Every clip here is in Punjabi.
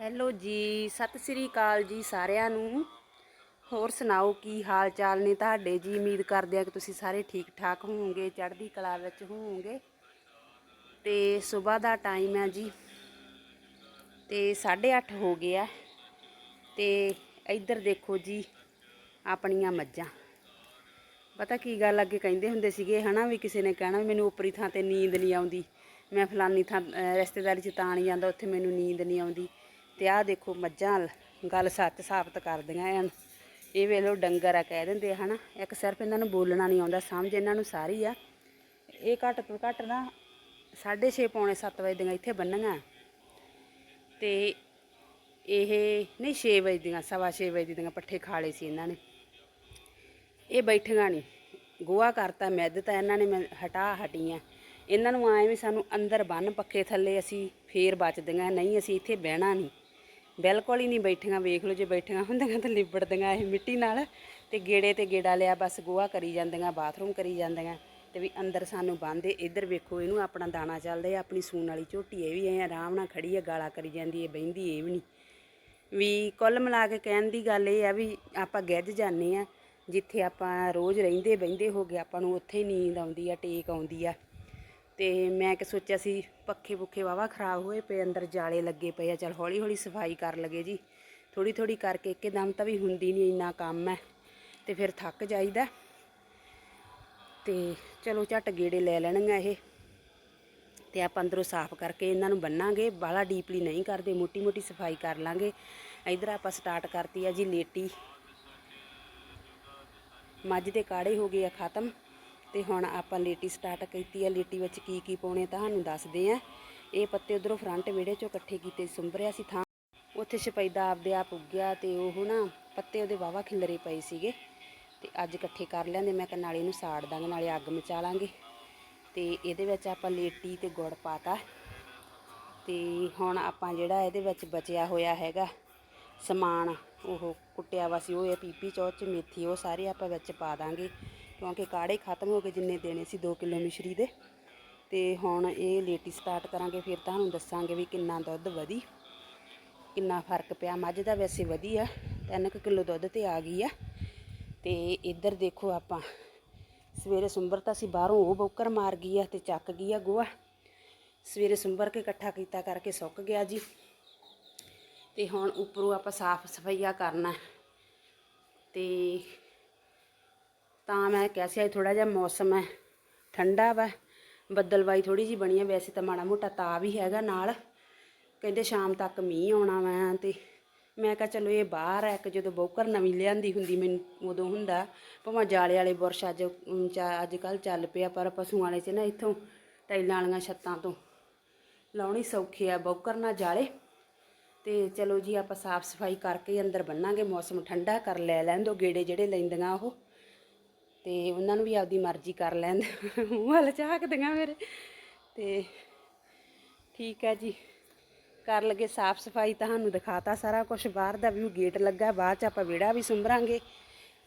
ਹੈਲੋ ਜੀ, ਸਤਿ ਸ੍ਰੀ ਅਕਾਲ ਜੀ ਸਾਰਿਆਂ ਨੂੰ। ਹੋਰ ਸੁਣਾਓ ਕੀ ਹਾਲ ਚਾਲ ਨੇ ਤੁਹਾਡੇ ਜੀ? ਉਮੀਦ ਕਰਦੇ ਆ ਕਿ ਤੁਸੀਂ ਸਾਰੇ ਠੀਕ ਠਾਕ ਹੋਵੋਗੇ, ਚੜ੍ਹਦੀ ਕਲਾ ਵਿੱਚ ਹੋਵੋਗੇ। ਤੇ ਸਵੇਰ ਦਾ ਟਾਈਮ ਹੈ ਜੀ। ਤੇ 8:30 ਹੋ ਗਿਆ। ਤੇ ਇੱਧਰ ਦੇਖੋ ਜੀ, ਆਪਣੀਆਂ ਮੱਝਾਂ। ਪਤਾ ਕੀ ਗੱਲ ਅੱਗੇ ਕਹਿੰਦੇ ਹੁੰਦੇ ਸੀਗੇ, ਹਨਾ ਵੀ ਕਿਸੇ ਨੇ ਕਹਿਣਾ ਵੀ ਮੈਨੂੰ ਉੱਪਰੀ ਥਾਂ ਤੇ ਨੀਂਦ ਨਹੀਂ ਆਉਂਦੀ। ਮੈਂ ਫਲਾਨੀ ਥਾਂ ਰਿਸ਼ਤੇਦਾਰੀ 'ਚ ਤਾਂ ਨਹੀਂ ਜਾਂਦਾ, ਉੱਥੇ ਮੈਨੂੰ ਨੀਂਦ ਨਹੀਂ ਆਉਂਦੀ। ਤੇ ਆਹ ਦੇਖੋ ਮੱਝਾਂ ਗੱਲ ਸੱਚ ਸਾਬਤ ਕਰਦੀਆਂ ਐਨ। ਇਹ ਵੇਲੋ ਡੰਗਰ ਆ ਕਹਿ ਦਿੰਦੇ ਆ, ਹਨਾ। ਇੱਕ ਸਿਰਫ ਇਹਨਾਂ ਨੂੰ ਬੋਲਣਾ ਨਹੀਂ ਆਉਂਦਾ, ਸਮਝ ਇਹਨਾਂ ਨੂੰ ਸਾਰੀ ਆ। ਇਹ ਘੱਟ ਤੋਂ ਘੱਟ ਨਾ 6:30 ਪੌਣੇ 7 ਵਜੇ ਦੀਆਂ ਇੱਥੇ ਬੰਨੀਆਂ। ਤੇ ਇਹ ਨਹੀਂ 6 ਵਜੇ ਦੀਆਂ, ਸਵਾ 6 ਵਜੇ ਦੀਆਂ ਪੱਠੇ ਖਾ ਲਏ ਸੀ ਇਹਨਾਂ ਨੇ। ਇਹ ਬੈਠੀਆਂ ਨਹੀਂ ਗੋਹਾ ਕਰਤਾ ਮਿੱਧ ਤਾਂ ਇਹਨਾਂ ਨੇ ਮੈਂ ਹਟਾ ਹਟੀਆਂ। ਇਹਨਾਂ ਨੂੰ ਆਏ ਵੀ ਸਾਨੂੰ ਅੰਦਰ ਬੰਨ ਪੱਖੇ ਥੱਲੇ ਅਸੀਂ ਫੇਰ ਬਚਦੀਆਂ, ਨਹੀਂ ਅਸੀਂ ਇੱਥੇ ਬਹਿਣਾ ਨਹੀਂ ਬਿਲਕੁਲ ਹੀ ਨਹੀਂ ਬੈਠੀਆਂ, ਵੇਖ ਲਓ ਜੇ ਬੈਠੀਆਂ ਹੁੰਦੀਆਂ ਤਾਂ ਲਿਬੜਦੀਆਂ ਇਹ ਮਿੱਟੀ ਨਾਲ। ਤੇ ਗੇੜੇ ਤੇ ਗੇੜਾ ਲਿਆ, ਬਸ ਗੋਹਾ ਕਰੀ ਜਾਂਦੀਆਂ, ਬਾਥਰੂਮ ਕਰੀ ਜਾਂਦੀਆਂ। ਤੇ ਵੀ ਅੰਦਰ ਸਾਨੂੰ ਬੰਨਦੇ ਇੱਧਰ ਵੇਖੋ ਇਹਨੂੰ ਆਪਣਾ ਦਾਣਾ ਚੱਲਦਾ ਹੈ, ਆਪਣੀ ਸੂਣ ਵਾਲੀ ਝੋਟੀ, ਇਹ ਵੀ ਐ ਆਰਾਮ ਨਾਲ ਖੜੀ ਹੈ, ਗਾਲਾਂ ਕਰੀ ਜਾਂਦੀ ਹੈ, ਬਹਿੰਦੀ, ਇਹ ਵੀ ਨਹੀਂ। ਵੀ ਕੁੱਲ ਮਿਲਾ ਕੇ ਕਹਿਣ ਦੀ ਗੱਲ ਇਹ ਆ ਵੀ ਆਪਾਂ ਗਿੱਝ ਜਾਂਦੇ ਆ ਜਿੱਥੇ ਆਪਾਂ ਰੋਜ਼ ਰਹਿੰਦੇ ਬਹਿੰਦੇ ਹੋ ਗਏ, ਆਪਾਂ ਨੂੰ ਉੱਥੇ ਹੀ ਨੀਂਦ ਆਉਂਦੀ ਆ, ਟੇਕ ਆਉਂਦੀ ਆ। ਤੇ ਮੈਂ ਕਿ ਸੋਚਿਆ ਸੀ ਪੱਖੇ ਪੁੱਖੇ ਵਾਵਾ ਖਰਾਬ ਹੋਏ ਪਏ, ਅੰਦਰ ਜਾਲੇ ਲੱਗੇ ਪਏ ਆ। ਚਲ ਹੌਲੀ ਹੌਲੀ ਸਫ਼ਾਈ ਕਰ ਲਗੇ ਜੀ। ਥੋੜੀ ਥੋੜੀ ਕਰਕੇ ਇੱਕਦਮ ਤਾਂ ਵੀ ਹੁੰਦੀ ਨਹੀਂ ਇੰਨਾ ਕੰਮ ਹੈ, ਤੇ ਫਿਰ ਥੱਕ ਜਾਈਦਾ। ਤੇ ਚਲੋ ਝੱਟ ਗੇੜੇ ਲੈ ਲੈਣਗੇ ਇਹ, ਤੇ ਆਪਾਂ ਅੰਦਰੋਂ ਸਾਫ਼ ਕਰਕੇ ਇਹਨਾਂ ਨੂੰ ਬੰਨਾਂਗੇ। ਬਾਲਾ ਡੀਪਲੀ ਨਹੀਂ ਕਰਦੇ, ਮੋਟੀ ਮੋਟੀ ਸਫ਼ਾਈ ਕਰ ਲਾਂਗੇ। ਇਧਰ ਆਪਾਂ ਸਟਾਰਟ ਕਰਤੀ ਆ ਜੀ ਲੇਟੀ। ਮੱਝ ਦੇ ਕਾੜੇ ਹੋ ਗਏ ਆ ਖਤਮ। ਤੇ ਹੁਣ ਆਪਾਂ ਲੇਟੀ ਸਟਾਰਟ ਕੀਤੀ ਆ। ਲੇਟੀ ਵਿੱਚ ਕੀ ਕੀ ਪਾਉਣੇ ਤੁਹਾਨੂੰ ਦੱਸਦੇ ਆ। ਇਹ ਪੱਤੇ ਉਧਰੋਂ ਫਰੰਟ ਵਿਹੜੇ ਚੋਂ ਇਕੱਠੇ ਕੀਤੇ ਸੁੰਬਰਿਆ ਸੀ ਥਾਂ। ਉੱਥੇ ਸ਼ਪੈਦਾ ਆਪਦੇ ਆਪ ਉੱਗਿਆ ਤੇ ਉਹ ਨਾ ਪੱਤੇ ਉਹਦੇ ਵਾਵਾ ਖਿਲਰੇ ਪਏ ਸੀਗੇ। ਤੇ ਅੱਜ ਇਕੱਠੇ ਕਰ ਲੈਂਦੇ, ਮੈਂ ਕਿਹਾ ਨਾਲੇ ਇਹਨੂੰ ਸਾੜ ਦਾਂਗੇ, ਨਾਲੇ ਅੱਗ ਮਚਾ ਲਾਂਗੇ। ਤੇ ਇਹਦੇ ਵਿੱਚ ਆਪਾਂ ਲੇਟੀ ਤੇ ਗੁੜ ਪਾਤਾ। ਤੇ ਹੁਣ ਆਪਾਂ ਜਿਹੜਾ ਇਹਦੇ ਵਿੱਚ ਬਚਿਆ ਹੋਇਆ ਹੈਗਾ ਸਮਾਨ, ਉਹ ਕੁੱਟਿਆ ਵਾ ਸੀ, ਉਹ ਇਹ ਪੀਪੀ ਚੌਚ ਮੇਥੀ, ਉਹ ਸਾਰੇ ਆਪਾਂ ਵਿੱਚ ਪਾ ਦਾਂਗੇ। ਕਿਉਂਕਿ ਕਾੜੇ ਖਤਮ ਹੋ ਗਏ ਜਿੰਨੇ ਦੇਣੇ ਸੀ 2 ਕਿਲੋ ਮਿਸ਼ਰੀ ਦੇ। ਤੇ ਹੁਣ ਇਹ ਲੇਟੀ ਸਟਾਰਟ ਕਰਾਂਗੇ, ਫਿਰ ਤੁਹਾਨੂੰ ਦੱਸਾਂਗੇ ਵੀ ਕਿੰਨਾ ਦੁੱਧ ਵਧੀ, ਕਿੰਨਾ ਫ਼ਰਕ ਪਿਆ। ਮੱਝ ਦਾ ਵੈਸੇ ਵਧੀਆ 3 ਕਿਲੋ ਦੁੱਧ ਤੇ ਆ ਗਈ ਆ। ਤੇ ਇੱਧਰ ਦੇਖੋ ਆਪਾਂ, ਸਵੇਰੇ ਸੁੰਬਰ ਤਾਂ ਸੀ ਬਾਹਰੋਂ ਉਹ ਬੋਕਰ ਮਾਰ ਗਈ ਆ ਤੇ ਚੱਕ ਗਈ ਆ ਗੋਹਾ। ਸਵੇਰੇ ਸੁੰਬਰ ਕੇ ਇਕੱਠਾ ਕੀਤਾ ਕਰਕੇ ਸੁੱਕ ਗਿਆ ਜੀ। ਤੇ ਹੁਣ ਉੱਪਰੋਂ ਆਪਾਂ ਸਾਫ਼ ਸਫਾਈਆ ਕਰਨਾ। ਹੈ। ਤੇ ਤਾਂ ਮੈਂ ਕਿਹਾ ਸੀ ਅੱਜ ਥੋੜਾ ਜਿਹਾ ਮੌਸਮ ਹੈ ਠੰਡਾ ਵਾ ਬੱਦਲਵਾਈ ਥੋੜੀ ਜੀ ਬਣੀ ਹੈ ਵੈਸੇ ਤਾਂ ਮਾੜਾ ਮੋਟਾ ਤਾ ਵੀ ਹੈਗਾ ਨਾਲ ਕਹਿੰਦੇ ਸ਼ਾਮ ਤੱਕ ਮੀਂਹ ਆਉਣਾ ਵਾ ਤੇ ਮੈਂ ਕਿਹਾ ਚਲੋ ਇਹ ਬਾਹਰ ਹੈ ਕਿ ਜਦੋਂ ਬੌਕਰ ਨਵੀਂ ਲਿਆਂਦੀ ਹੁੰਦੀ ਮੈਨੂੰ ਉਦੋਂ ਹੁੰਦਾ ਭਾਵੇਂ ਜਾਲੇ ਵਾਲੇ ਬੁਰਸ਼ ਅੱਜ ਅਮ, ਅੱਜ ਕੱਲ ਚੱਲ ਪਿਆ ਪਰ ਪਸ਼ੂਆਂ ਵਾਲੇ 'ਚ ਨਾ ਇੱਥੋਂ ਟਾਈਲਾਂ ਵਾਲੀਆਂ ਛੱਤਾਂ ਤੋਂ ਲਾਉਣੀ ਸੌਖੀ ਆ ਬੌਕਰ ਨਾਲ ਜਾਲੇ ਤੇ ਚਲੋ ਜੀ ਆਪਾਂ ਸਾਫ਼ ਸਫ਼ਾਈ ਕਰਕੇ ਅੰਦਰ ਬੰਨਾਂਗੇ ਮੌਸਮ ਠੰਡਾ ਕਰ ਲੈ ਲੈਣ ਦੋ ਗੇੜੇ ਜਿਹੜੇ ਲੈਂਦੀਆਂ ਉਹ। ਤੇ ਉਹਨਾਂ ਨੂੰ ਵੀ ਆਪਦੀ ਮਰਜ਼ੀ ਕਰ ਲੈਣ ਦਿਓ। ਮੂੰਹ ਵੱਲ ਝਾਕਦੀਆਂ ਮੇਰੇ। ਤੇ ਠੀਕ ਹੈ ਜੀ। ਕਰ ਲਗੇ ਸਾਫ਼ ਸਫ਼ਾਈ ਤੁਹਾਨੂੰ ਦਿਖਾਤਾ ਸਾਰਾ ਕੁਝ ਬਾਹਰ ਦਾ ਵੀ ਗੇਟ ਲੱਗਾ, ਬਾਅਦ ਚ ਆਪਾਂ ਵਿਹੜਾ ਵੀ ਸੁੰਭਰਾਂਗੇ।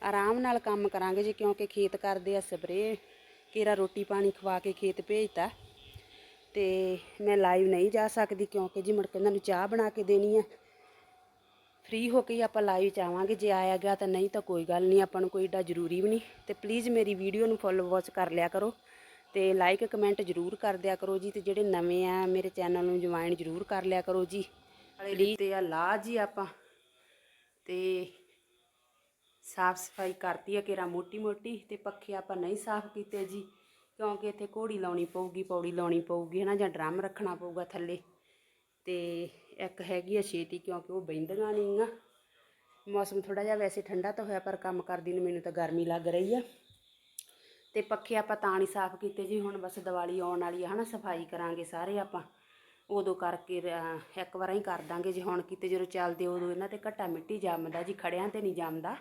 ਆਰਾਮ ਨਾਲ ਕੰਮ ਕਰਾਂਗੇ ਜੀ, ਕਿਉਂਕਿ ਖੇਤ ਕਰਦੇ ਆ ਸਪਰੇ। ਕੇਰਾ ਰੋਟੀ ਪਾਣੀ ਖਵਾ ਕੇ ਖੇਤ ਭੇਜਤਾ। ਤੇ ਮੈਂ ਲਾਈਵ ਨਹੀਂ ਜਾ ਸਕਦੀ ਕਿਉਂਕਿ ਜੀ ਮੁੜ ਕੇ ਉਹਨਾਂ ਨੂੰ ਚਾਹ ਬਣਾ ਕੇ ਦੇਣੀ ਆ। ਫ੍ਰੀ ਹੋ ਕੇ ਹੀ ਆਪਾਂ ਲਾਈਵ ਚ ਜੇ ਆਇਆ ਗਿਆ ਤਾਂ ਨਹੀਂ ਤਾਂ ਕੋਈ ਗੱਲ ਨਹੀਂ, ਆਪਾਂ ਨੂੰ ਕੋਈ ਏਡਾ ਜ਼ਰੂਰੀ ਵੀ ਨਹੀਂ। ਤੇ ਪਲੀਜ਼ ਮੇਰੀ ਵੀਡੀਓ ਨੂੰ ਫੁੱਲ ਵਾਚ ਕਰ ਲਿਆ ਕਰੋ ਤੇ ਲਾਈਕ ਕਮੈਂਟ ਜ਼ਰੂਰ ਕਰ ਦਿਆ ਕਰੋ ਜੀ ਤੇ ਜਿਹੜੇ ਨਵੇਂ ਆ ਮੇਰੇ ਚੈਨਲ ਨੂੰ ਜੁਆਇਨ ਜ਼ਰੂਰ ਕਰ ਲਿਆ ਕਰੋ ਜੀ। ਵਾਲੇ ਤੇ ਆ ਲਾ ਜੀ ਆਪਾਂ ਤੇ ਸਾਫ਼ ਸਫ਼ਾਈ ਕਰਤੀ ਆ ਕਿਰਾ ਮੋਟੀ ਮੋਟੀ ਤੇ ਪੱਖੇ ਆਪਾਂ ਨਹੀਂ ਸਾਫ਼ ਕੀਤੇ ਜੀ, ਕਿਉਂਕਿ ਇੱਥੇ ਘੋੜੀ ਲਾਉਣੀ ਪਊਗੀ, ਪੌੜੀ ਲਾਉਣੀ ਪਊਗੀ ਹਨਾ ਜਾਂ ਡਰਮ ਰੱਖਣਾ ਪਊਗਾ ਥੱਲੇ ਤੇ ਇੱਕ ਹੈਗੀ ਆ ਛੇਤੀ ਕਿਉਂਕਿ ਉਹ ਬੈਂਦੀਆਂ ਨਹੀਂ ਆ। ਮੌਸਮ ਥੋੜਾ ਜਿਹਾ ਵੈਸੇ ਠੰਡਾ ਤਾਂ ਹੋਇਆ ਪਰ ਕੰਮ ਕਰਦੀ ਨੂੰ ਮੈਨੂੰ ਤਾਂ ਗਰਮੀ ਲੱਗ ਰਹੀ ਆ। ਤੇ ਪੱਖੇ ਆਪਾਂ ਤਾਂ ਨਹੀਂ ਸਾਫ਼ ਕੀਤੇ ਜੀ, ਹੁਣ ਬਸ ਦੀਵਾਲੀ ਆਉਣ ਵਾਲੀ ਆ, ਹਨਾ, ਸਫ਼ਾਈ ਕਰਾਂਗੇ ਸਾਰੇ ਆਪਾਂ। ਉਦੋਂ ਕਰਕੇ ਇੱਕ ਵਾਰਾਂ ਹੀ ਕਰ ਦਾਂਗੇ ਜੇ, ਹੁਣ ਕਿਤੇ ਜਦੋਂ ਚੱਲਦੇ ਉਦੋਂ ਇਹਨਾਂ ਤੇ ਘੱਟਾ ਮਿੱਟੀ ਜੰਮਦਾ ਜੀ, ਖੜਿਆਂ ਤੇ ਨਹੀਂ ਜੰਮਦਾ।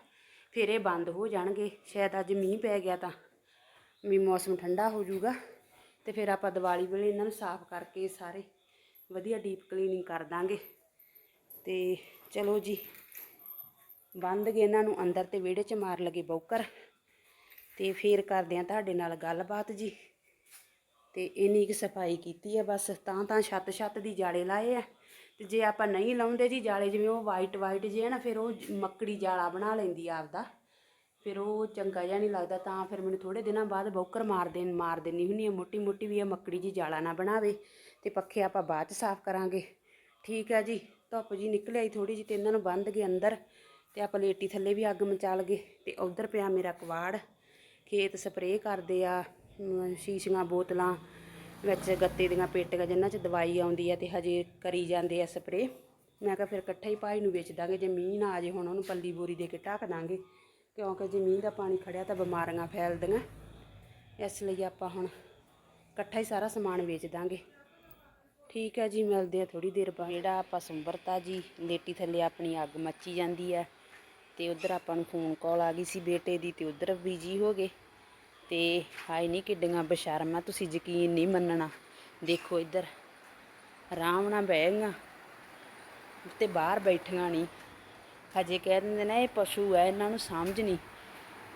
ਫਿਰ ਇਹ ਬੰਦ ਹੋ ਜਾਣਗੇ, ਸ਼ਾਇਦ ਅੱਜ ਮੀਂਹ ਪੈ ਗਿਆ ਤਾਂ ਵੀ ਮੌਸਮ ਠੰਡਾ ਹੋ ਜਾਊਗਾ। ਤੇ ਫਿਰ ਆਪਾਂ ਦੀਵਾਲੀ ਵੇਲੇ ਇਹਨਾਂ ਨੂੰ ਸਾਫ਼ ਕਰਕੇ ਸਾਰੇ ਵਧੀਆ ਡੀਪ ਕਲੀਨਿੰਗ ਕਰ ਦਾਂਗੇ। ਤੇ ਚਲੋ ਜੀ, ਬੰਦ ਗਏ ਇਹਨਾਂ ਨੂੰ ਅੰਦਰ ਤੇ ਵਿਹੜੇ 'ਚ ਮਾਰ ਲਗੇ ਬੌਕਰ। ਤੇ ਫੇਰ ਕਰਦੇ ਆ ਤੁਹਾਡੇ ਨਾਲ ਗੱਲਬਾਤ ਜੀ। ਤੇ ਇੰਨੀ ਕੁ ਸਫ਼ਾਈ ਕੀਤੀ ਆ ਬਸ, ਤਾਂ ਤਾਂ ਛੱਤ ਛੱਤ ਦੀ ਜਾਲੇ ਲਾਏ ਆ। ਤੇ ਜੇ ਆਪਾਂ ਨਹੀਂ ਲਾਉਂਦੇ ਜੀ ਜਾਲੇ, ਜਿਵੇਂ ਉਹ ਵਾਈਟ ਵਾਈਟ ਜੇ ਹੈ ਨਾ, ਫਿਰ ਉਹ ਮੱਕੜੀ ਜਾਲਾ ਬਣਾ ਲੈਂਦੀ ਆ ਆਪਦਾ। ਫਿਰ ਉਹ ਚੰਗਾ ਜਿਹਾ ਨਹੀਂ ਲੱਗਦਾ, ਤਾਂ ਫਿਰ ਮੈਨੂੰ ਥੋੜੇ ਦਿਨਾਂ ਬਾਅਦ ਬੌਕਰ ਮਾਰ ਦੇਣ, ਮਾਰ ਦੇਣੀ ਹੁੰਦੀ ਆ। ਮੋਟੀ ਮੋਟੀ ਵੀ ਇਹ ਮੱਕੜੀ ਜੀ ਜਾਲਾ ਨਾ ਬਣਾਵੇ। ਤੇ ਪੱਖੇ ਆਪਾਂ ਬਾਅਦ ਚ ਸਾਫ਼ ਕਰਾਂਗੇ। ਠੀਕ ਹੈ ਜੀ, ਧੁੱਪ ਜੀ ਨਿਕਲ ਆਈ ਥੋੜੀ ਜਿਹੀ ਤੇ ਇਹਨਾਂ ਨੂੰ ਬੰਦ ਗਏ ਅੰਦਰ ਤੇ ਆਪਾਂ ਲੇਟੀ ਥੱਲੇ ਵੀ ਅੱਗ ਮਚਾ ਲਗੇ ਤੇ ਉਧਰ ਪਿਆ ਮੇਰਾ ਕਵਾੜ ਖੇਤ ਸਪਰੇਅ ਕਰਦੇ ਆ ਸ਼ੀਸ਼ੀਆਂ, ਬੋਤਲਾਂ ਵਿੱਚ ਗੱਤੇ ਦੀਆਂ ਪੇਟੀਆਂ ਜਿਨ੍ਹਾਂ 'ਚ ਦਵਾਈ ਆਉਂਦੀ ਆ ਤੇ ਹਜੇ ਕਰੀ ਜਾਂਦੇ ਆ ਸਪਰੇਅ। ਮੈਂ ਕਿਹਾ ਫਿਰ ਇਕੱਠਾ ਹੀ ਭਾਈ ਨੂੰ ਵੇਚ ਦਾਂਗੇ, ਜੇ ਮੀਂਹ ਨਾ ਆ ਜੇ ਹੁਣ ਉਹਨੂੰ ਪੱਲੀ ਬੋਰੀ ਦੇ ਕੇ ਢੱਕ ਦਾਂਗੇ। ਕਿਉਂਕਿ ਜੇ ਮੀਂਹ ਦਾ ਪਾਣੀ ਖੜਿਆ ਤਾਂ ਬਿਮਾਰੀਆਂ ਫੈਲਦੀਆਂ। ਇਸ ਲਈ ਆਪਾਂ ਹੁਣ ਇਕੱਠਾ ਹੀ ਸਾਰਾ ਸਮਾਨ ਵੇਚ ਦਾਂਗੇ। ਠੀਕ ਹੈ ਜੀ, ਮਿਲਦੇ ਆ ਥੋੜੀ ਦੇਰ ਬਾਅਦ। ਜਿਹੜਾ ਆਪਾਂ ਸੁੰਬਰਤਾ ਜੀ, ਲੇਟੀ ਥੱਲੇ ਆਪਣੀ ਅੱਗ ਮੱਚੀ ਜਾਂਦੀ ਹੈ ਤੇ ਉਧਰ ਆਪਾਂ ਨੂੰ ਫੋਨ ਕਾਲ ਆ ਗਈ ਸੀ ਬੇਟੇ ਦੀ ਤੇ ਉਧਰ ਬਿਜ਼ੀ ਹੋ ਗਏ। ਤੇ ਹਾਏ ਨਹੀਂ ਕਿੱਡੀਆਂ ਬਸ਼ਰਮਾਂ, ਤੁਸੀਂ ਯਕੀਨ ਨਹੀਂ ਮੰਨਣਾ। ਦੇਖੋ ਇੱਧਰ, ਆਰਾਮ ਨਾਲ ਬਹਿਗਾ ਗਈਆਂ ਤੇ ਬਾਹਰ ਬੈਠੀਆਂ ਨਹੀਂ ਹਜੇ ਕਹਿ ਦਿੰਦੇ ਨੇ ਇਹ ਪਸ਼ੂ ਹੈ, ਇਹਨਾਂ ਨੂੰ ਸਮਝ ਨਹੀਂ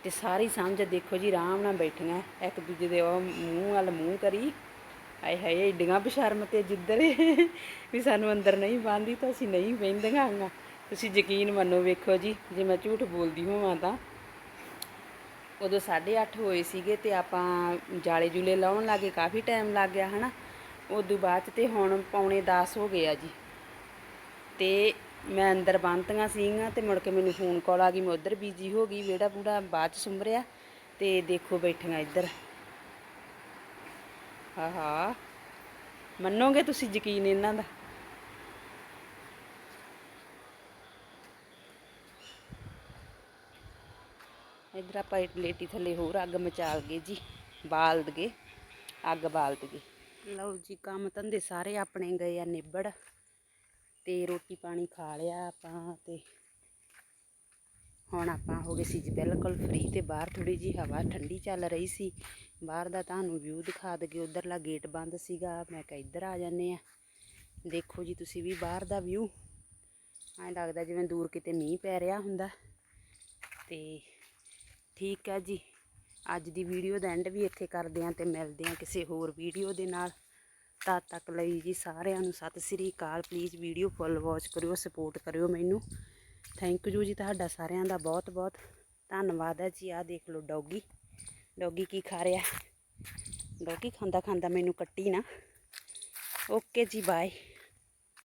ਤੇ ਸਾਰੀ ਸਮਝ ਦੇਖੋ ਜੀ, ਆਰਾਮ ਨਾਲ ਬੈਠੀਆਂ, ਇੱਕ ਦੂਜੇ ਦੇ ਉਹ ਮੂੰਹ ਵੱਲ ਮੂੰਹ ਕਰੀ। ਆਏ ਹਾਏ ਏਡੀਆਂ ਬਸ਼ਰਮ ਤੇ ਜਿੱਧਰ ਵੀ ਸਾਨੂੰ ਅੰਦਰ ਨਹੀਂ ਬੰਦੀ ਤਾਂ ਅਸੀਂ ਨਹੀਂ ਬਹਿੰਦੀਆਂ ਆਂਗਾ। ਤੁਸੀਂ ਯਕੀਨ ਮੰਨੋ, ਵੇਖੋ ਜੀ, ਜੇ ਮੈਂ ਝੂਠ ਬੋਲਦੀ ਹੋਵਾਂ ਤਾਂ। ਉਦੋਂ 8:30 ਹੋਏ ਸੀਗੇ ਤੇ ਆਪਾਂ ਜਾਲੇ ਜੁਲੇ ਲਾਉਣ ਲੱਗੇ, ਕਾਫੀ ਟਾਈਮ ਲੱਗ ਗਿਆ, ਹਨਾ? ਉਦੋਂ ਬਾਅਦ 'ਚ ਤੇ ਹੁਣ ਪੌਣੇ 10 ਹੋ ਗਏ ਆ ਜੀ। ਤੇ ਮੈਂ ਅੰਦਰ ਬੰਨਤੀਆਂ ਸੀਗੀਆਂ ਤੇ ਮੁੜ ਕੇ ਮੈਨੂੰ ਫੋਨ ਕਾਲ ਆ ਗਈ, ਮੈਂ ਉਧਰ ਬੀਜੀ ਹੋ ਗਈ ਵਿਹੜਾ ਬੂੜਾ ਬਾਅਦ ਚ ਸੁੰਭਰਿਆ। ਤੇ ਦੇਖੋ ਬੈਠੀਆਂ ਇੱਧਰ। ਹਾ ਮੰਨੋਗੇ ਤੁਸੀਂ ਯਕੀਨ ਇਹਨਾਂ ਦਾ? ਇੱਧਰ ਆਪਾਂ ਇੱਕ ਲੇਟੀ ਥੱਲੇ ਹੋਰ ਅੱਗ ਮਚਾਲ ਗਏ ਜੀ ਬਾਲ ਦਗੇ ਅੱਗ ਬਾਲ ਦਗੇ ਲਓ ਜੀ, ਕੰਮ ਧੰਦੇ ਸਾਰੇ ਆਪਣੇ ਗਏ ਆ, ਨਿਬੜ। ਤੇ ਰੋਟੀ ਪਾਣੀ ਖਾ ਲਿਆ ਆਪਾਂ ਤੇ ਹੁਣ ਆਪਾਂ ਹੋ ਗਏ ਸੀ ਜੀ ਬਿਲਕੁਲ ਫ੍ਰੀ ਤੇ ਬਾਹਰ ਥੋੜੀ ਜੀ ਹਵਾ ਠੰਡੀ ਚੱਲ ਰਹੀ ਸੀ। ਬਾਹਰ ਦਾ ਤੁਹਾਨੂੰ ਵਿਊ ਦਿਖਾ ਦਗੇ, ਉਧਰਲਾ ਗੇਟ ਬੰਦ ਸੀਗਾ। ਮੈਂ ਕਿਹਾ ਇੱਧਰ ਆ ਜਾਂਦੇ ਆ। ਦੇਖੋ ਜੀ ਤੁਸੀਂ ਵੀ ਬਾਹਰ ਦਾ ਵਿਊ ਐਂ ਲੱਗਦਾ ਜਿਵੇਂ ਦੂਰ ਕਿਤੇ ਮੀਂਹ ਪੈ ਰਿਹਾ ਹੁੰਦਾ। ਤੇ ਠੀਕ ਹੈ ਜੀ। ਅੱਜ ਦੀ ਵੀਡੀਓ ਦਾ ਐਂਡ ਵੀ ਇੱਥੇ ਕਰਦੇ ਹਾਂ ਤੇ ਮਿਲਦੇ ਹਾਂ ਕਿਸੇ ਹੋਰ ਵੀਡੀਓ ਦੇ ਨਾਲ। ਤਦ ਤੱਕ ਲਈ ਜੀ ਸਾਰਿਆਂ ਨੂੰ ਸਤਿ ਸ੍ਰੀ ਅਕਾਲ। ਪਲੀਜ਼ ਵੀਡੀਓ ਫੁੱਲ ਵਾਚ ਕਰਿਓ ਸਪੋਰਟ ਕਰਿਓ ਮੈਨੂੰ। ਥੈਂਕ ਯੂ ਜੀ ਤੁਹਾਡਾ ਸਾਰਿਆਂ ਦਾ ਬਹੁਤ ਬਹੁਤ। ਧੰਨਵਾਦ ਹੈ ਜੀ, ਆਹ ਦੇਖ ਲਓ ਡੌਗੀ। ਡੌਗੀ ਕੀ ਖਾ ਰਿਹਾ। ਡੌਗੀ ਖਾਂਦਾ ਖਾਂਦਾ ਮੈਨੂੰ ਕੱਟੀ ਨਾ। ਓਕੇ ਜੀ ਬਾਏ